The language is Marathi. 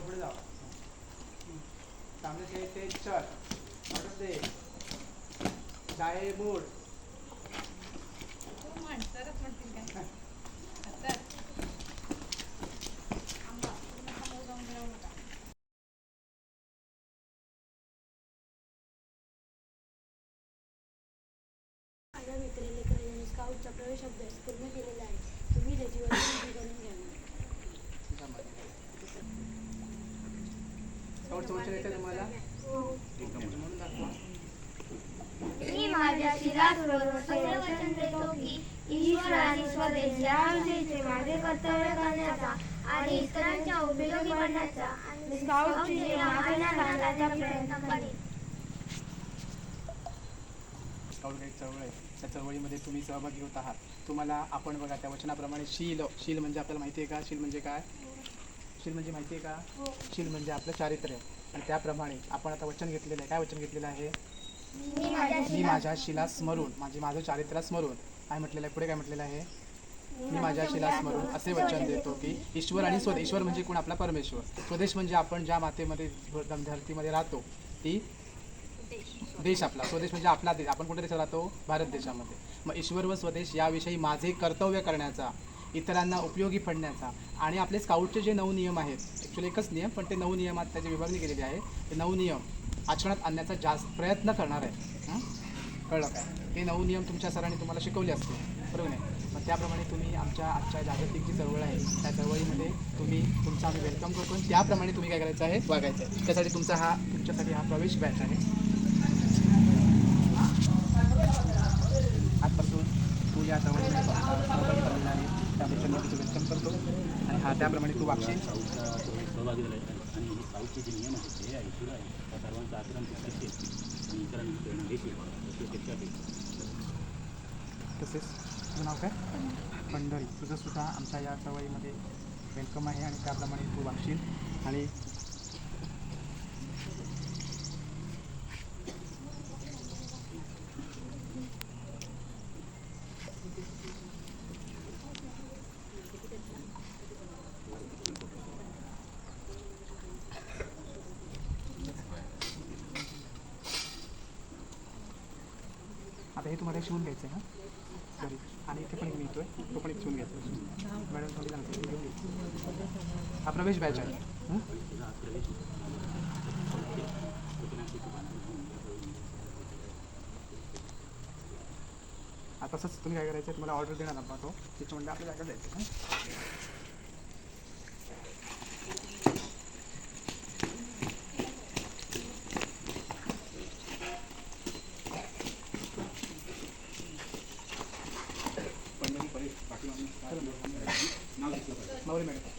पुढे जावा हम्म. सामने ते ते चल. ऑर्डर दे. बोर्ड स्काउटचा प्रवेश अभ्यास पूर्ण केलेला आहे. तुम्ही त्याची वर्गणी करून घ्या. मी माझ्या शिलास्वर सगळे वचन देतो की ईश्वर आणि स्वदेश याविषयीचे माझे कर्तव्य करण्याचा आणि इतरांच्या उपयोगी पडण्याचा आणि स्काउटची मागण्या घालण्याचा प्रयत्न करेन. स्काउट गाईड चळवळ आहे. त्या चळवळीमध्ये तुम्ही सहभागी होत आहात. तुम्हाला आपण बघा त्या वचनाप्रमाणे शील शील म्हणजे आपल्याला माहिती आहे का? शील म्हणजे काय? शील म्हणजे माहिती आहे का? शील म्हणजे आपलं चारित्र्य. आणि त्याप्रमाणे आपण आता वचन घेतलेलं आहे. काय वचन घेतलेलं आहे? मी माझ्या शिला स्मरून माझे माझं चारित्र्य स्मरून. काय म्हटलेलं आहे? पुढे काय म्हटलेलं आहे? मी माझ्या शिला स्मरून असे वचन देतो की ईश्वर आणि स्वदेश. ईश्वर म्हणजे कोण? आपला परमेश्वर. स्वदेश म्हणजे आपण ज्या मातेमध्ये धरतीमध्ये राहतो ती देश आपला. स्वदेश म्हणजे आपला देश. आपण कुठे देशात राहतो? भारत देशामध्ये. मग ईश्वर व स्वदेश याविषयी माझे कर्तव्य करण्याचा इतरांना उपयोगी पडण्याचा. आणि आपले स्काउटचे जे नऊ नियम आहेत ॲक्च्युली एकच नियम पण ते नऊ नियमात त्याची विभागणी केलेली आहे. ते नऊ नियम आचरणात आणण्याचा जास्त प्रयत्न करणार आहे कळलं काय हे नऊ नियम तुमच्या सरांनी तुम्हाला शिकवले असतील. बरोबर नाही मग त्याप्रमाणे तुम्ही आमच्या आजच्या जागतिक जी चळवळ आहे त्या चळवळीमध्ये तुम्ही तुमचा आम्ही वेलकम करतो. आणि त्याप्रमाणे तुम्ही काय करायचं आहे? वागायचं आहे. त्यासाठी तुमचा हा तुमच्यासाठी हा प्रवेश बॅच आहे आजपासून तू या चळवळीमध्ये सहभागी झालेला आहे त्याबद्दल मी तुझं वेलकम करतो आणि हा त्याप्रमाणे तू वागशील. साऊथच्या सहभागी झाले आणि हे साऊथचे जे नियम आहेत ते ऐकून आहे त्या सर्वांचं आचरण तू करशील आणि इतरांना प्रेरणा देशील अशी अपेक्षा आहे तसेच तुझं नाव काय? पंढरी. तुझंसुद्धा आमच्या या चळवळीमध्ये वेलकम आहे आणि त्याप्रमाणे तू वागशील. आणि आता हे तुम्हाला शिवून घ्यायचं आहे ना? सॉरी आणि इथे पण मिळतो मिळतोय. तो पण एक शिवून घ्यायचा. आहे. मॅडम थोडी जाणार घेऊन हा प्रवेश बॅच आहे. आता तसंच तुम्ही काय करायचं तुम्हाला ऑर्डर देणार आपण. तो. त्याच्यामध्ये आपल्या जागा द्यायचं हं? माऊली मॅडम